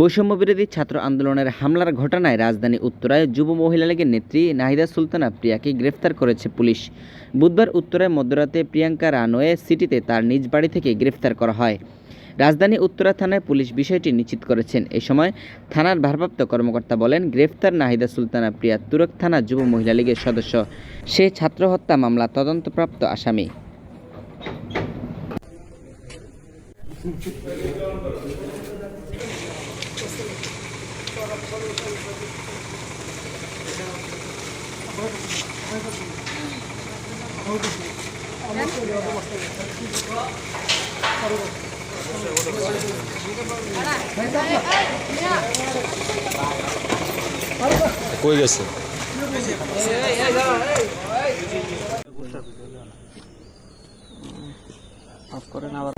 বৈষম্যবিরোধী ছাত্র আন্দোলনের হামলার ঘটনায় রাজধানী উত্তরায় যুব মহিলা লীগের নেত্রী নাহিদা সুলতানা প্রিয়াকে গ্রেফতার করেছে পুলিশ। বুধবার উত্তরায় মধ্যরাতে প্রিয়াঙ্কা রানওয়ে সিটিতে তার নিজ বাড়ি থেকে গ্রেফতার করা হয়। রাজধানী উত্তরা থানায় পুলিশ বিষয়টি নিশ্চিত করেছেন। এ সময় থানার ভারপ্রাপ্ত কর্মকর্তা বলেন, গ্রেফতার নাহিদা সুলতানা প্রিয়া তুরক থানা যুব মহিলা লীগের সদস্য। সে ছাত্র হত্যা মামলা তদন্তপ্রাপ্ত আসামি। কই গেছে? অফ করেন আবার